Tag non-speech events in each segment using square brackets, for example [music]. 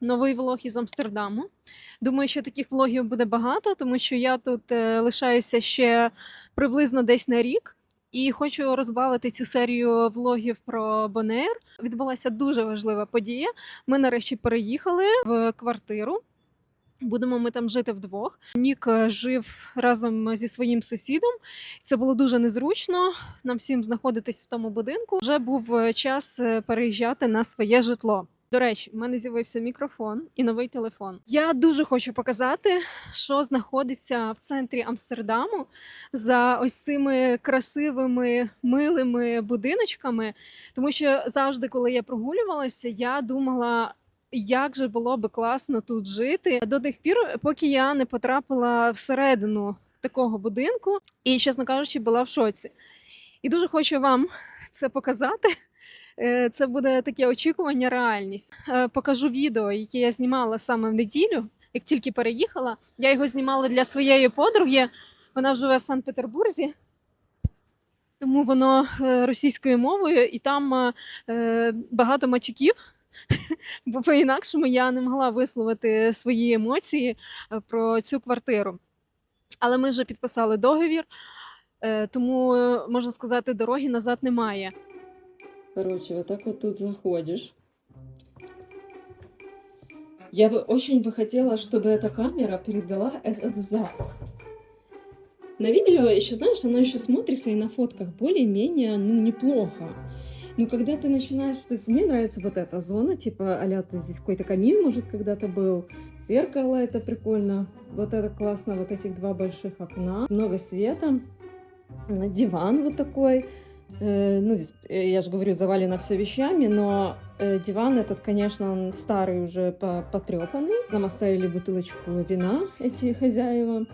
Новий влог із Амстердаму. Думаю, що таких влогів буде багато, тому що я тут е, лишаюся ще приблизно десь на рік. І хочу розбавити цю серію влогів про Бонейр. Відбулася дуже важлива подія. Ми нарешті переїхали в квартиру. Будемо ми там жити вдвох. Мік е, жив разом зі своїм сусідом. Це було дуже незручно нам всім знаходитись в тому будинку. Вже був е, час е, переїжджати на своє житло. До речі, в мене з'явився мікрофон і новий телефон. Я дуже хочу показати, що знаходиться в центрі Амстердаму за ось цими красивими милими будиночками. Тому що завжди, коли я прогулювалася, я думала. Як же було би класно тут жити до тих пір, поки я не потрапила всередину такого будинку, і, чесно кажучи, була в шоці. І дуже хочу вам це показати. Е, Це буде таке очікування, реальність. Е, Покажу відео, яке я знімала саме в неділю, як тільки переїхала. Я його знімала для своєї подруги. Вона живе в Санкт-Петербурзі, тому воно е, російською мовою, і там багато матюків. [laughs] Бо по-інакшому я не могла висловити свої емоції е, про цю квартиру. Але ми вже підписали договір, е, тому е, можна сказати, дороги назад немає. Короче, вот так вот тут заходишь. Я бы очень бы хотела, чтобы эта камера передала этот запах. На видео еще, знаешь, оно еще смотрится и на фотках более-менее, ну, неплохо. Но когда ты начинаешь... То есть мне нравится вот эта зона, типа, а ты здесь какой-то камин, может, когда-то был. Зеркало, это прикольно. Вот это классно, вот этих два больших окна. Много света. Э, Диван вот такой. Э, ну, здесь, э, я же говорю, завалено все вещами, но диван этот, конечно, он старый уже по- потрепанный. Нам оставили бутылочку вина эти хозяева.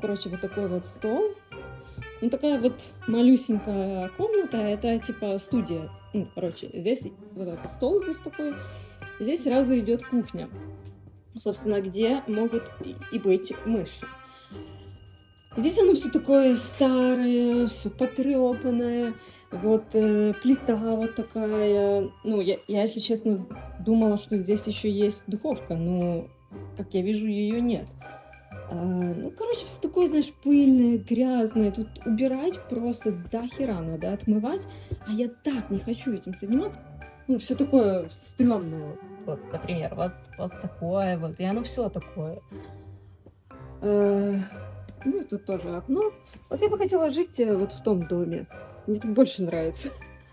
Короче, вот такой вот стол. Ну, такая вот малюсенькая комната, это типа студия. Ну, короче, здесь вот этот стол здесь такой. Здесь сразу идет кухня. Собственно, где могут и- быть мыши. Здесь оно все такое старое, все потрепанное. Вот э, плита вот такая. Ну, я, я, если честно, думала, что здесь еще есть духовка, но, как я вижу, ее нет. А, ну, короче, все такое, знаешь, пыльное, грязное. Тут убирать просто до хера надо отмывать. А я так не хочу этим заниматься. Ну, все такое стрёмное. Вот, например, вот, вот такое вот. И оно все такое. Э, ну, и тут тоже окно. Вот я бы хотела жить э, вот в том доме. Мне так больше нравится.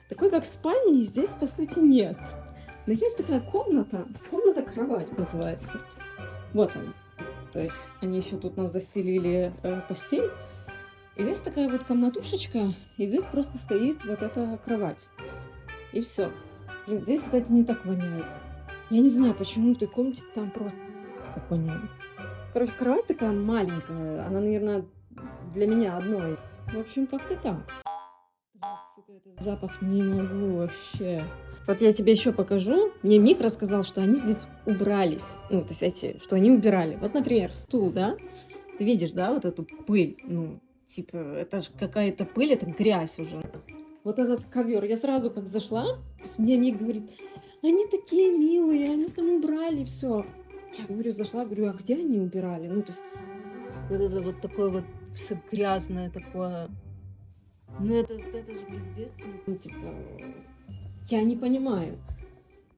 Такой, как спальни, здесь, по сути, нет. Но есть такая комната. Комната-кровать называется. Вот она. То есть они еще тут нам застелили э, постель. И здесь такая вот комнатушечка. И здесь просто стоит вот эта кровать. И все. Здесь, кстати, не так воняет. Я не знаю, почему в этой комнате там просто так воняет. Короче, кровать такая маленькая. Она, наверное, для меня одной. В общем, как-то так. Этот запах не могу вообще. Вот я тебе еще покажу. Мне Мик рассказал, что они здесь убрали. Ну, то есть эти, что они убирали. Вот, например, стул, да? Ты видишь, да, вот эту пыль? Ну, типа, это же какая-то пыль, это грязь уже. Вот этот ковер. Я сразу как зашла, то есть мне Мик говорит, они такие милые, они там убрали все. Я говорю, зашла, говорю, а где они убирали? Ну, то есть, вот это вот такое вот все грязное такое. Ну, это, это же пиздец. Ну, типа, я не понимаю.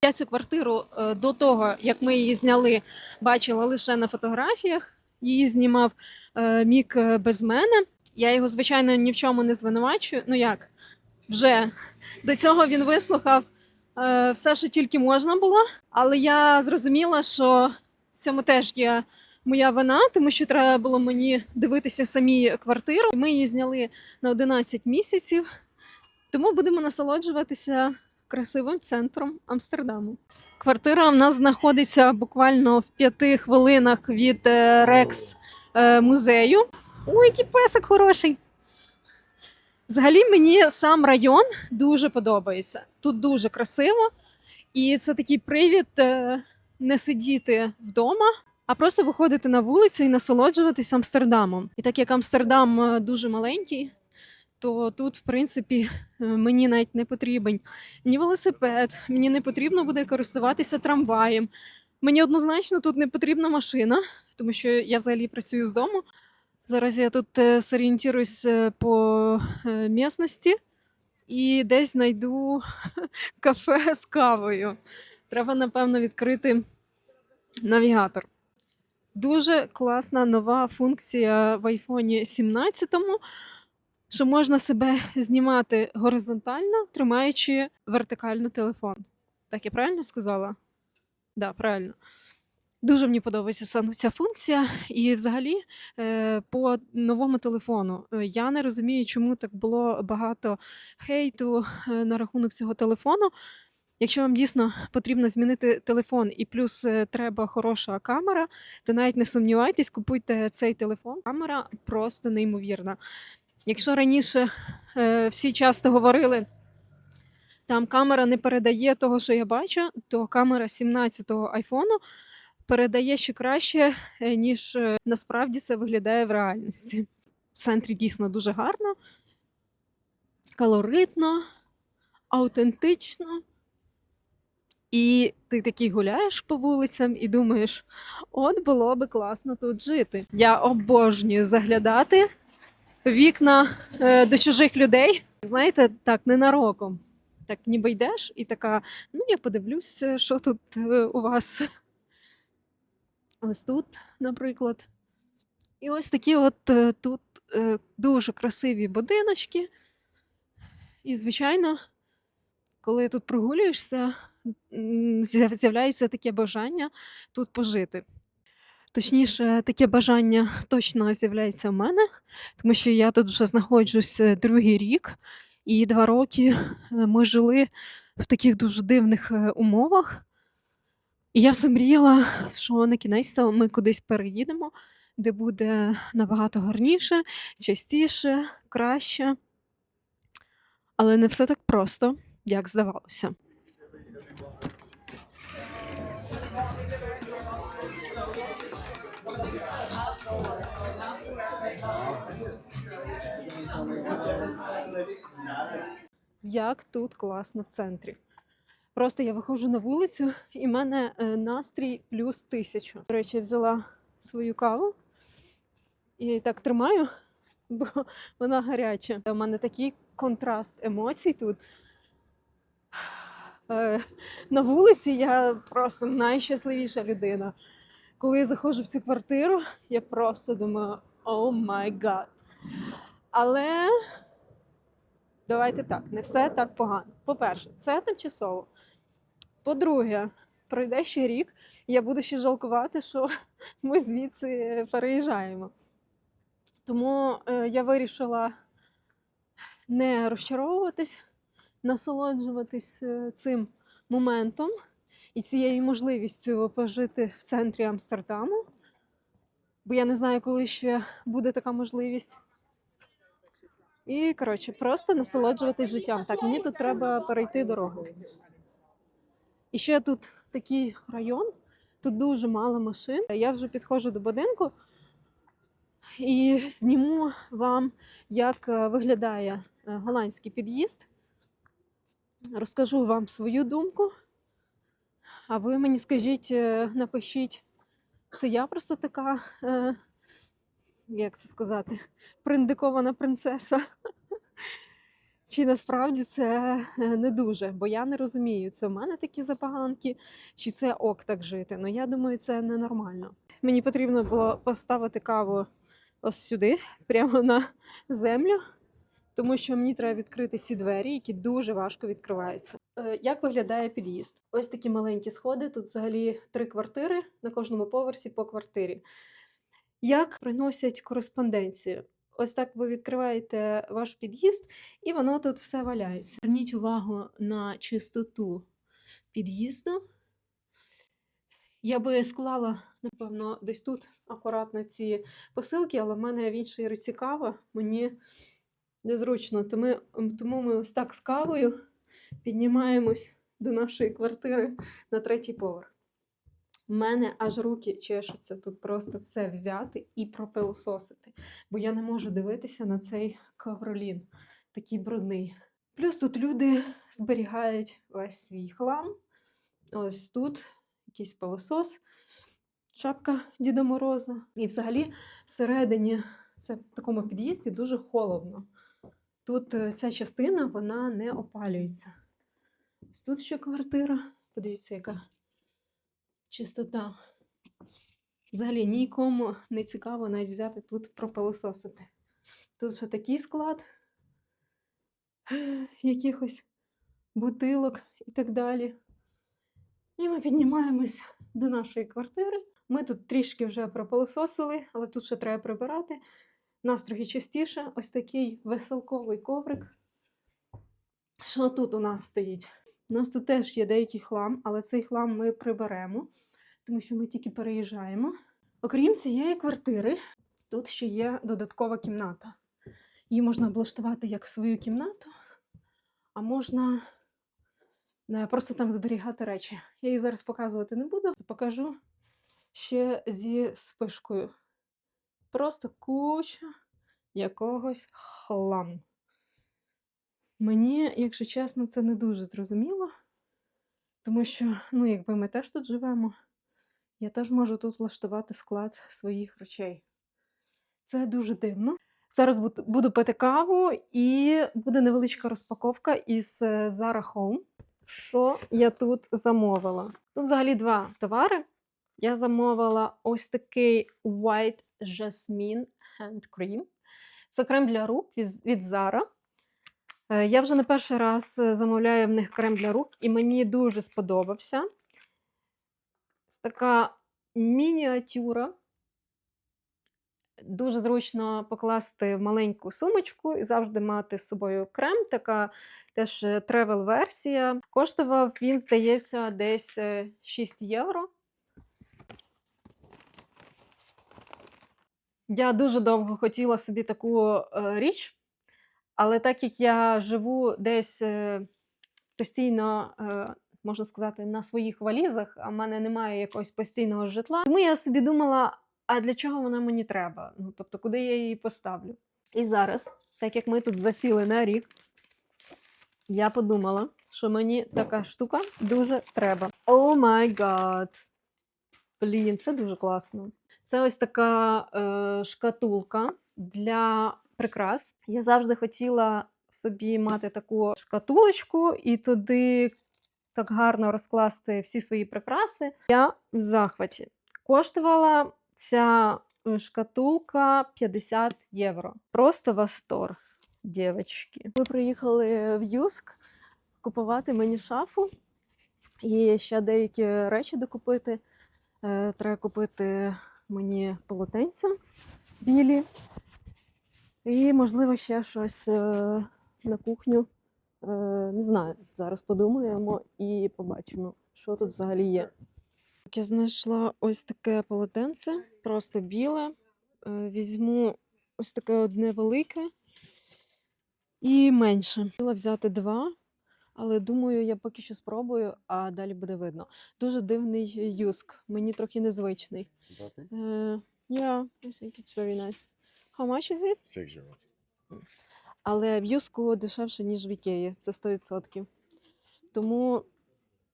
Я цю квартиру е, до того, як ми її зняли, бачила лише на фотографіях. Її знімав е, Мік е, без мене. Я його, звичайно, ні в чому не звинувачую. Ну як? Вже до цього він вислухав все, що тільки можна було. Але я зрозуміла, що в цьому теж є моя вина, тому що треба було мені дивитися самі квартиру. Ми її зняли на 11 місяців, тому будемо насолоджуватися красивим центром Амстердаму. Квартира в нас знаходиться буквально в п'яти хвилинах від е, Рекс е, музею. Ой, який песик хороший. Взагалі мені сам район дуже подобається. Тут дуже красиво, і це такий привід е, не сидіти вдома, а просто виходити на вулицю і насолоджуватись Амстердамом. І так як Амстердам е, дуже маленький, то тут, в принципі, е, мені навіть не потрібен ні велосипед, мені не потрібно буде користуватися трамваєм. Мені однозначно тут не потрібна машина, тому що я взагалі працюю з дому. Зараз я тут зорієнтуюсь е, по місності і десь знайду [laughs] кафе з кавою. Треба, напевно, відкрити навігатор. Дуже класна нова функція в iPhone 17, що можна себе знімати горизонтально, тримаючи вертикально телефон. Так я правильно сказала? Так, да, правильно. Дуже мені подобається саме ця функція. І взагалі е, по новому телефону е, я не розумію, чому так було багато хейту е, на рахунок цього телефону. Якщо вам дійсно потрібно змінити телефон і плюс е, треба хороша камера, то навіть не сумнівайтесь, купуйте цей телефон. Камера просто неймовірна. Якщо раніше е, всі часто говорили, там камера не передає того, що я бачу, то камера 17-го айфону передає ще краще, е, ніж е, насправді це виглядає в реальності. В центрі дійсно дуже гарно, калоритно, аутентично. І ти такий гуляєш по вулицям і думаєш, от було би класно тут жити. Я обожнюю заглядати вікна е, до чужих людей. Знаєте, так, ненароком. Так ніби йдеш і така, ну я подивлюсь, що тут е, у вас. Ось тут, наприклад. І ось такі от е, тут дуже красиві будиночки. І, звичайно, коли тут прогулюєшся, з'являється таке бажання тут пожити. Точніше, таке бажання точно з'являється в мене, тому що я тут вже знаходжусь е, другий рік, і два роки е, ми жили в таких дуже дивних е, умовах. І я все мріяла, що на кінець ми кудись переїдемо, де буде набагато гарніше, частіше, краще. Але не все так просто, як здавалося. Як тут класно в центрі. Просто я виходжу на вулицю, і в мене е, настрій плюс тисячу. До речі, я взяла свою каву і так тримаю, [laughs] бо вона гаряча. У мене такий контраст емоцій тут. Е, На вулиці я просто найщасливіша людина. Коли я заходжу в цю квартиру, я просто думаю, о май гад. Але давайте так, не все так погано. По-перше, це тимчасово. По-друге, пройде ще рік, і я буду ще жалкувати, що [laughs] ми звідси переїжджаємо. Тому е, я вирішила не розчаровуватись, насолоджуватись е, цим моментом і цією можливістю пожити в центрі Амстердаму. Бо я не знаю, коли ще буде така можливість. І, коротше, просто насолоджуватись життям. Так, мені тут треба перейти дорогу. І ще тут такий район, тут дуже мало машин. Я вже підходжу до будинку і зніму вам, як е, виглядає е, голландський під'їзд. Розкажу вам свою думку. А ви мені скажіть, напишіть, це я просто така, е, як це сказати, приндикована принцеса. Чи насправді це е, не дуже, бо я не розумію, це в мене такі забаганки, чи це ок так жити. Ну я думаю, це ненормально. Мені потрібно було поставити каву ось сюди, прямо на землю, тому що мені треба відкрити ці двері, які дуже важко відкриваються. Е, Як виглядає під'їзд? Ось такі маленькі сходи. Тут взагалі три квартири на кожному поверсі по квартирі. Як приносять кореспонденцію? Ось так ви відкриваєте ваш під'їзд, і воно тут все валяється. Зверніть увагу на чистоту під'їзду. Я би склала, напевно, десь тут акуратно ці посилки, але в мене в іншій руці кава, мені незручно. Тому, тому ми ось так з кавою піднімаємось до нашої квартири на третій поверх. У мене аж руки чешуться тут просто все взяти і пропилососити, бо я не можу дивитися на цей ковролін, такий брудний. Плюс тут люди зберігають весь свій хлам. Ось тут якийсь пилосос, шапка Діда Мороза. І взагалі всередині це в такому під'їзді дуже холодно. Тут е, ця частина вона не опалюється. Ось тут ще квартира. Подивіться, яка чистота. Взагалі нікому не цікаво навіть взяти тут пропилососити. Тут ще такий склад [sighs] якихось бутилок і так далі. І ми піднімаємось до нашої квартири. Ми тут трішки вже пропилососили, але тут ще треба прибирати. Нас трохи частіше. Ось такий веселковий коврик. Що тут у нас стоїть? У нас тут теж є деякий хлам, але цей хлам ми приберемо, тому що ми тільки переїжджаємо. Окрім цієї квартири, тут ще є додаткова кімната. Її можна облаштувати як свою кімнату, а можна е, просто там зберігати речі. Я її зараз показувати не буду, покажу ще зі спишкою. Просто куча якогось хламу. Мені, якщо чесно, це не дуже зрозуміло, тому що, ну, якби ми теж тут живемо, я теж можу тут влаштувати склад своїх речей. Це дуже дивно. Зараз буду- буду пити каву і буде невеличка розпаковка із е, Zara Home. Що я тут замовила? Тут взагалі два товари. Я замовила ось такий White Jasmine Hand Cream. Це крем для рук від, Zara. Е, Я вже не перший раз е, замовляю в них крем для рук, і мені дуже сподобався. Ось така мініатюра. Дуже зручно покласти в маленьку сумочку і завжди мати з собою крем. Така теж тревел-версія. Коштував він, здається, десь е, 6 євро. Я дуже довго хотіла собі таку е, річ, але так як я живу десь е, постійно, е, можна сказати, на своїх валізах, а в мене немає якогось постійного житла, тому я собі думала, а для чого вона мені треба? Ну, тобто, куди я її поставлю? І зараз, так як ми тут засіли на рік, я подумала, що мені така штука дуже треба. О май гад! Блін, це дуже класно. Це ось така е, шкатулка для прикрас. Я завжди хотіла собі мати таку шкатулочку і туди так гарно розкласти всі свої прикраси. Я в захваті. Коштувала ця е, шкатулка 50 євро. Просто восторг, дівчатки. Ми приїхали в Юск купувати мені шафу і ще деякі речі докупити. Е, Треба купити мені полотенця білі. І, можливо, ще щось е, на кухню. Е, Не знаю, зараз подумаємо і побачимо, що тут взагалі є. Я знайшла ось таке полотенце, просто біле. Е, Візьму ось таке одне велике і менше. Хотіла взяти два, але думаю, я поки що спробую, а далі буде видно. Дуже дивний юск, мені трохи незвичний. Nothing? Uh, yeah, I think it's very nice. How much is it? Six euro. Але в Юску дешевше, ніж в Ікеї, це 100%. Тому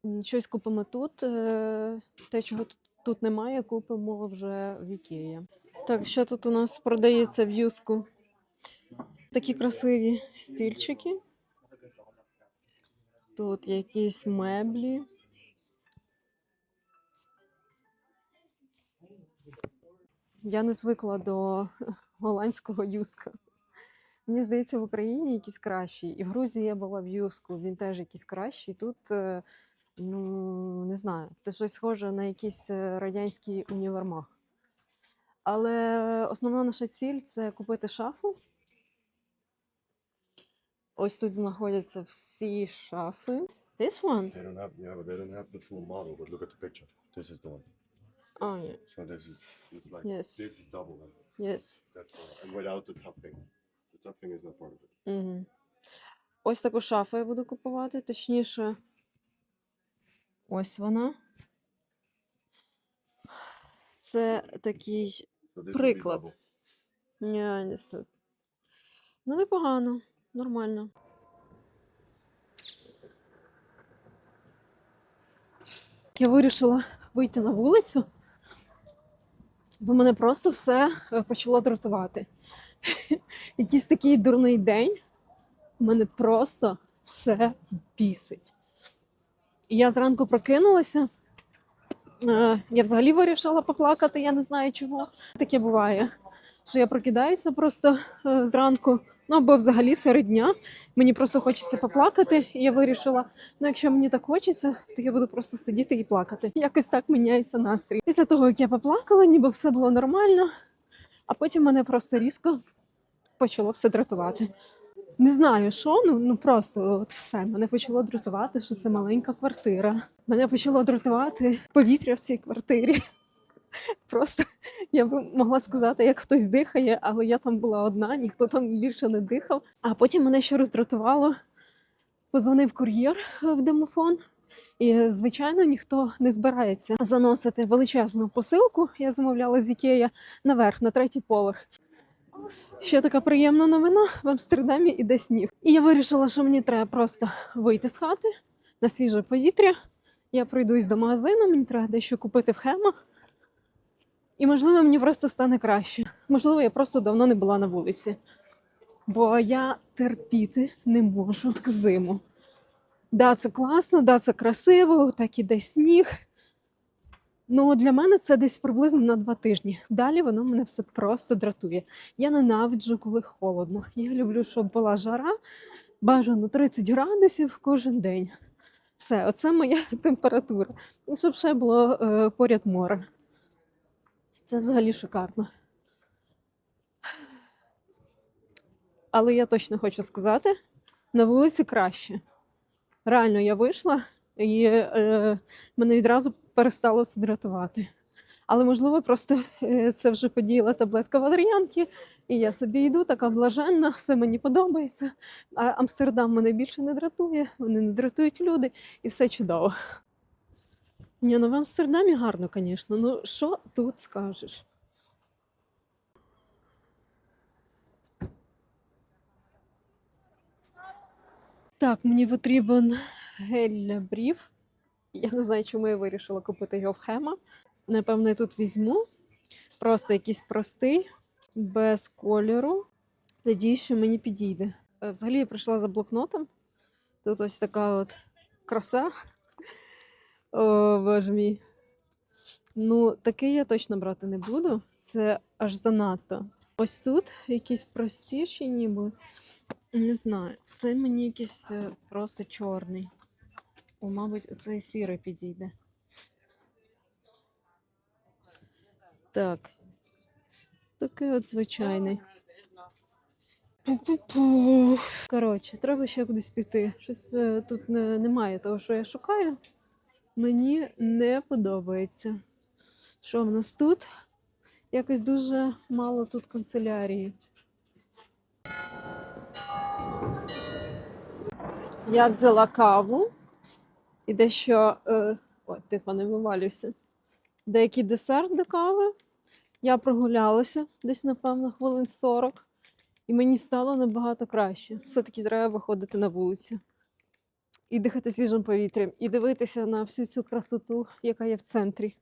м, щось купимо тут. е, Те, чого тут, тут немає, купимо вже в Ікеї. Так, що тут у нас продається в Юску? Такі красиві стільчики. Тут якісь меблі. Я не звикла до [laughs] голландського юска. Мені здається, в Україні якийсь кращий. І в Грузії я була в юску, він теж якийсь кращий. Тут, е, ну, не знаю, це щось схоже на якийсь е, радянський універмаг. Але основна наша ціль це купити шафу. Ось тут знаходяться всі шафи. This one? They don't have yeah, but they don't have the full model. But look at the picture. This is the one. Oh, yeah. So this is it's like Yes. this is double then. Yes. That's all. And without the top thing. The top thing is not part of it. Угу. Ось таку шафу я буду купувати. Точніше, ось вона. Це такий So this will be Приклад. bubble. Ні, не стоїть. Ну, непогано, нормально. Я вирішила вийти на вулицю, бо мене просто все е, почало дратувати. [laughs] Якийсь такий дурний день. Мене просто все бісить. Я зранку прокинулася. Е, Я взагалі вирішила поплакати, я не знаю чого. Таке буває що я прокидаюся просто е, зранку, ну або взагалі серед дня. Мені просто хочеться поплакати. І я вирішила, ну якщо мені так хочеться, то я буду просто сидіти і плакати. Якось так міняється настрій. Після того, як я поплакала, ніби все було нормально, а потім мене просто різко почало все дратувати. Не знаю, що, ну, ну просто от все. Мене почало дратувати, що це маленька квартира. Мене почало дратувати повітря в цій квартирі. [laughs] Просто я би могла сказати, як хтось дихає, але я там була одна, ніхто там більше не дихав. А потім мене ще роздратувало. Позвонив кур'єр е, в домофон, і, звичайно, ніхто не збирається заносити величезну посилку. Я замовляла з Ікея наверх, на третій поверх. Ще така приємна новина: в Амстердамі іде сніг. І я вирішила, що мені треба просто вийти з хати на свіже повітря. Я пройдусь до магазину, мені треба дещо купити в хема. І, можливо, мені просто стане краще. Можливо, я просто давно не була на вулиці. Бо я терпіти не можу зиму. Да, це класно, да, це красиво, так іде сніг. Ну, для мене це десь приблизно на два тижні. Далі воно мене все просто дратує. Я ненавиджу, коли холодно. Я люблю, щоб була жара, бажано 30 градусів кожен день. Все, оце моя [laughs] температура. І щоб ще було е, поряд море. Це взагалі шикарно. Але я точно хочу сказати, на вулиці краще. Реально, я вийшла і е, мене відразу перестало все дратувати. Але можливо, просто е, це вже подіяла таблетка валер'янки, і я собі йду, така блаженна, все мені подобається. А Амстердам мене більше не дратує, вони не дратують люди, і все чудово. Ні, ну в Амстердамі гарно, звісно. Ну що тут скажеш? Так, мені потрібен гель для брів. Я не знаю, чому я вирішила купити його в Хема. Напевно, я тут візьму. Просто якийсь простий, без кольору. Надіюсь, що мені підійде. Е, Взагалі я прийшла за блокнотом. Тут ось така от краса. О, боже мій. Ну, такий я точно брати не буду. Це аж занадто. Ось тут якісь простіші, ніби. Не знаю. Це мені якийсь е, просто чорний. О, мабуть, цей сірий підійде. Так. Такий от звичайний. Пу-пу-пу. Коротше, треба ще кудись піти. Щось е, тут немає того, що я шукаю. Мені не подобається. Що в нас тут? Якось дуже мало тут канцелярії. Я взяла каву і дещо. Е, ой, тихо, не вивалюйся. Деякий десерт до кави. Я прогулялася десь, напевно, хвилин 40, і мені стало набагато краще. Все-таки треба виходити на вулицю і дихати свіжим повітрям, і дивитися на всю цю красоту, яка є в центрі.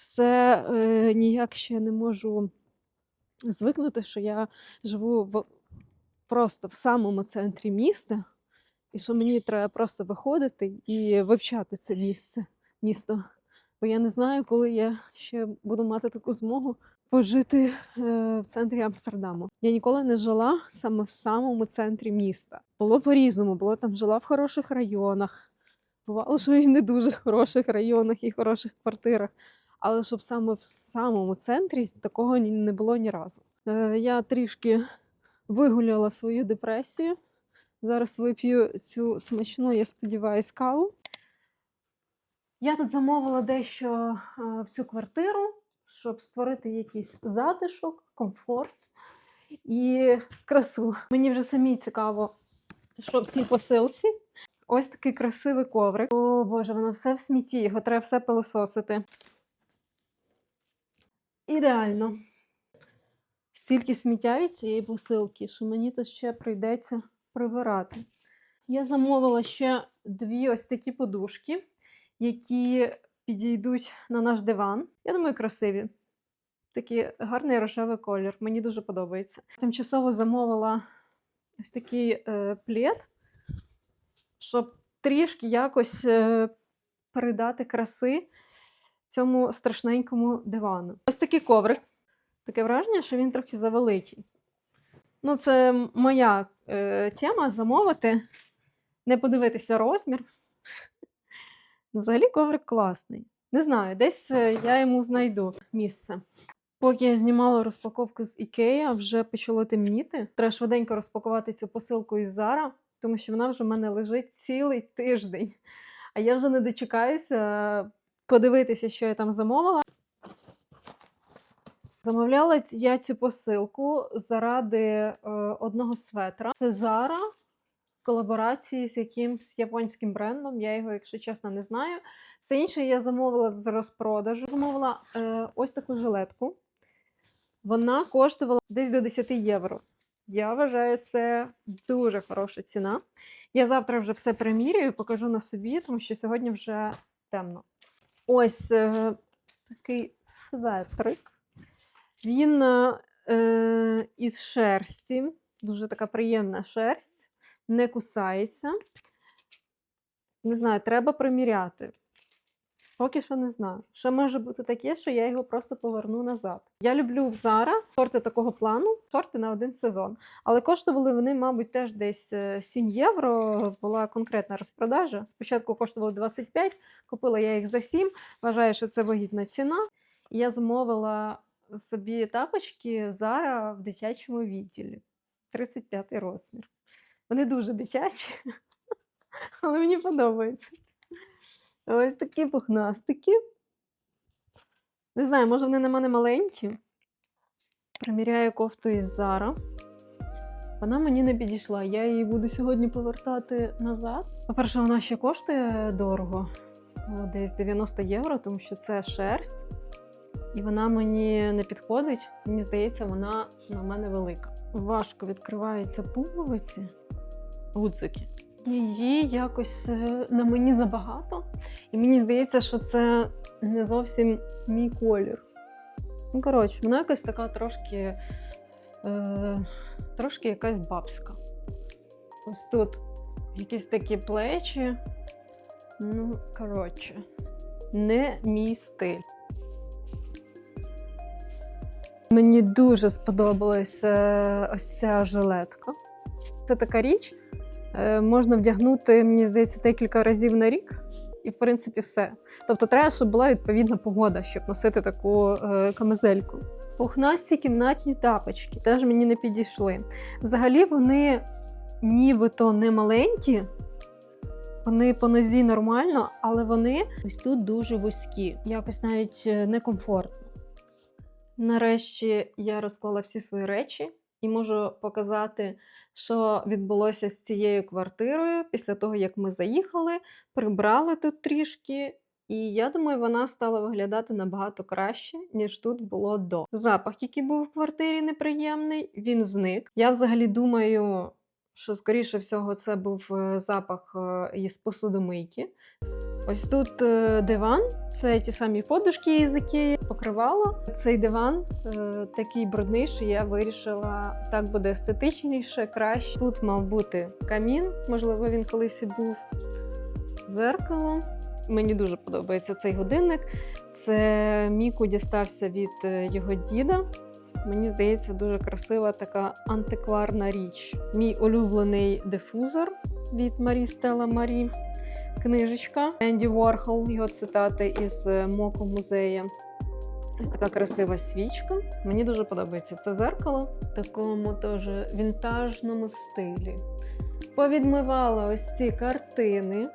Все е, ніяк ще не можу звикнути, що я живу в, просто в самому центрі міста, і що мені треба просто виходити і вивчати це місце, місто. Бо я не знаю, коли я ще буду мати таку змогу пожити е, в центрі Амстердаму. Я ніколи не жила саме в самому центрі міста. Було по-різному, було там жила в хороших районах. Бувало, що і в не дуже хороших районах і хороших квартирах. Але щоб саме в самому центрі такого не було ні разу. Е, я трішки вигуляла свою депресію. Зараз вип'ю цю смачну, я сподіваюся, каву. Я тут замовила дещо е, в цю квартиру, щоб створити якийсь затишок, комфорт і красу. Мені вже самі цікаво, що в цій посилці. Ось такий красивий коврик. О Боже, воно все в смітті, його треба все пилососити. Ідеально. Стільки сміття від цієї посилки, що мені тут ще прийдеться прибирати. Я замовила ще дві ось такі подушки, які підійдуть на наш диван. Я думаю, красиві. Такий гарний рожевий колір. Мені дуже подобається. Тимчасово замовила ось такий е, плед, щоб трішки якось е, передати краси цьому страшненькому дивану. Ось такий коврик. Таке враження, що він трохи завеликий. Ну, це моя е, тема замовити, не подивитися розмір. Ну, взагалі коврик класний. Не знаю, десь е, я йому знайду місце. Поки я знімала розпаковку з Ікея, вже почало темніти. Треба швиденько розпакувати цю посилку із Зара, тому що вона вже в мене лежить цілий тиждень. А я вже не дочекаюся подивитися, що я там замовила. Замовляла я цю посилку заради е, одного светра. Це в колаборації з якимсь японським брендом. Я його, якщо чесно, не знаю. Все інше я замовила з розпродажу. Замовила е, ось таку жилетку. Вона коштувала десь до 10 євро. Я вважаю, це дуже хороша ціна. Я завтра вже все примірюю, покажу на собі, тому що сьогодні вже темно. Ось е, такий светрик. Він е, е, із шерсті, дуже така приємна шерсть, не кусається. Не знаю, треба приміряти. Поки що не знаю. Ще може бути таке, що я його просто поверну назад. Я люблю в Zara шорти такого плану, шорти на один сезон. Але коштували вони, мабуть, теж десь е, 7 євро. Була конкретна розпродажа. Спочатку коштували 25, купила я їх за 7. Вважаю, що це вигідна ціна. Я замовила собі тапочки Zara в дитячому відділі. 35 розмір. Вони дуже дитячі, [laughs] але мені подобаються. Ось такі пухнастики. Не знаю, може вони на мене маленькі. Приміряю кофту із Zara. Вона мені не підійшла. Я її буду сьогодні повертати назад. По-перше, вона ще коштує дорого, десь 90 євро, тому що це шерсть. І вона мені не підходить. Мені здається, вона на мене велика. Важко відкриваються пуговиці, гудзики. Її якось е, на мені забагато. І мені здається, що це не зовсім мій колір. Ну, коротше, вона якась така трошки, е, трошки якась бабська. Ось тут якісь такі плечі. Ну, коротше, не мій стиль. Мені дуже сподобалася е, ось ця жилетка. Це така річ. Е, Можна вдягнути, мені здається, декілька разів на рік, і в принципі все. Тобто треба, щоб була відповідна погода, щоб носити таку е, камизельку. Пухнасті кімнатні тапочки теж мені не підійшли. Взагалі вони нібито не маленькі, вони по нозі нормально, але вони ось тут дуже вузькі, якось навіть е, некомфортно. Нарешті я розклала всі свої речі і можу показати, що відбулося з цією квартирою після того, як ми заїхали, прибрали тут трішки. І я думаю, вона стала виглядати набагато краще, ніж тут було до. Запах, який був в квартирі неприємний, він зник. Я взагалі думаю, що скоріше всього це був е, запах е, із посудомийки. Ось тут е, диван, це ті самі подушки із Ікеї, покривало. Цей диван е, такий брудний, що я вирішила, так буде естетичніше, краще. Тут мав бути камін, можливо, він колись і був. Зеркало. Мені дуже подобається цей годинник. Це Міку дістався від е, його діда. Мені здається, дуже красива така антикварна річ. Мій улюблений дифузор від Марі Стела Марі. Книжечка Енді Ворхол, його цитати із е, Моко музея. Ось така красива свічка. Мені дуже подобається це зеркало в такому теж вінтажному стилі. Повідмивала ось ці картини,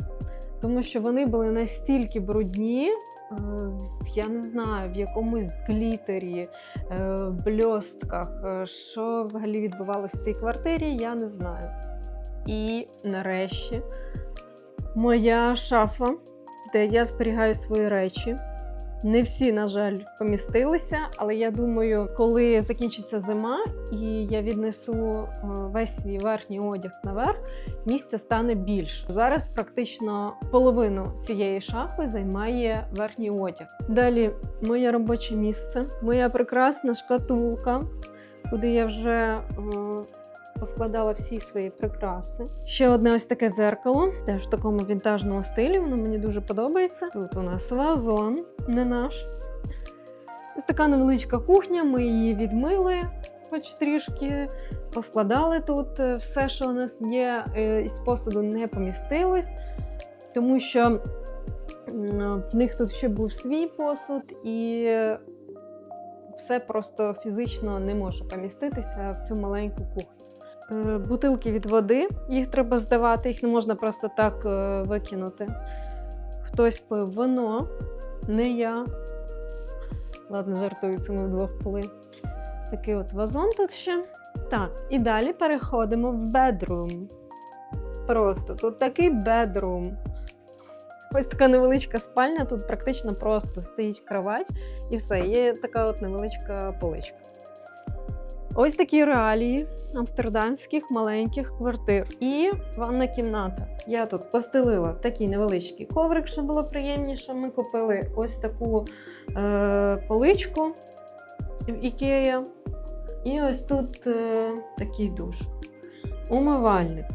тому що вони були настільки брудні, е, я не знаю, в якомусь глітері, е, бльостках. Що взагалі відбувалося в цій квартирі, я не знаю. І нарешті моя шафа, де я зберігаю свої речі. Не всі, на жаль, помістилися, але я думаю, коли закінчиться зима і я віднесу е, весь свій верхній одяг наверх, місця стане більше. Зараз практично половину цієї шафи займає верхній одяг. Далі моє робоче місце, моя прекрасна шкатулка, куди я вже е, поскладала всі свої прикраси. Ще одне ось таке дзеркало, теж в такому вінтажному стилі. Воно мені дуже подобається. Тут у нас вазон, не наш. Ось така невеличка кухня. Ми її відмили, хоч трішки. Поскладали тут е, все, що у нас є, е, із посуду не помістилось, тому що в них тут ще був свій посуд, і все просто фізично не може поміститися в цю маленьку кухню. Е, Бутилки від води, їх треба здавати, їх не можна просто так е, викинути. Хтось пив вино, не я. Ладно, жартую, це ми вдвох пили. Такий от вазон тут ще. Так, і далі переходимо в бедрум. Просто тут такий бедрум. Ось така невеличка спальня, тут практично просто стоїть кровать і все, є така от невеличка поличка. Ось такі реалії амстердамських маленьких квартир. І ванна кімната. Я тут постелила такий невеличкий коврик, щоб було приємніше. Ми купили ось таку е, поличку в Ікея. І ось тут е, такий душ. Умивальник.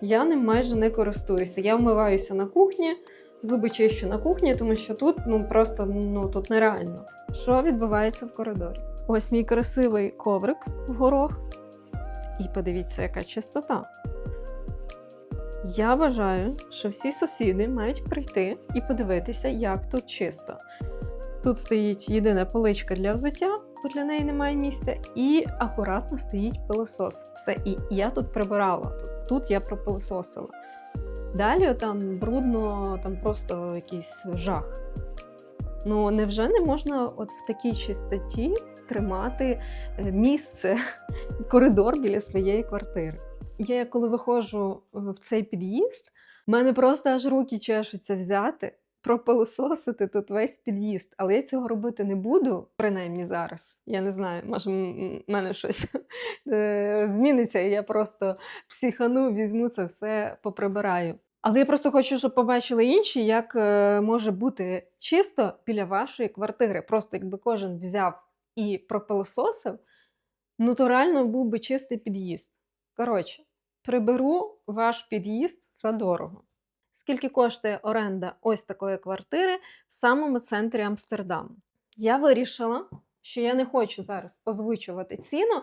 Я ним майже не користуюся. Я вмиваюся на кухні, зуби чищу на кухні, тому що тут ну просто ну тут нереально. Що відбувається в коридорі? Ось мій красивий коврик в горох. І подивіться, яка чистота. Я вважаю, що всі сусіди мають прийти і подивитися, як тут чисто. Тут стоїть єдина поличка для взуття, бо для неї немає місця, і акуратно стоїть пилосос. Все, і я тут прибирала. Тут, я пропилососила. Далі там брудно, там просто якийсь жах. Ну, невже не можна от в такій чистоті тримати е, місце, [laughs] коридор біля своєї квартири? Я коли виходжу в цей під'їзд, в мене просто аж руки чешуться взяти, пропилососити тут весь під'їзд. Але я цього робити не буду, принаймні зараз. Я не знаю, може, в мене щось [laughs] е, зміниться, і я просто психану, візьму це все, поприбираю. Але я просто хочу, щоб побачили інші, як е, може бути чисто біля вашої квартири. Просто якби кожен взяв і пропилососив, ну то реально був би чистий під'їзд. Коротше, приберу ваш під'їзд за дорого. Скільки коштує оренда ось такої квартири в самому центрі Амстердаму? Я вирішила, що я не хочу зараз озвучувати ціну.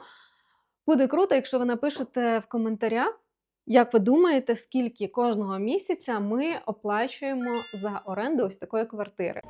Буде круто, якщо ви напишете в коментарях, як ви думаєте, скільки кожного місяця ми оплачуємо за оренду ось такої квартири?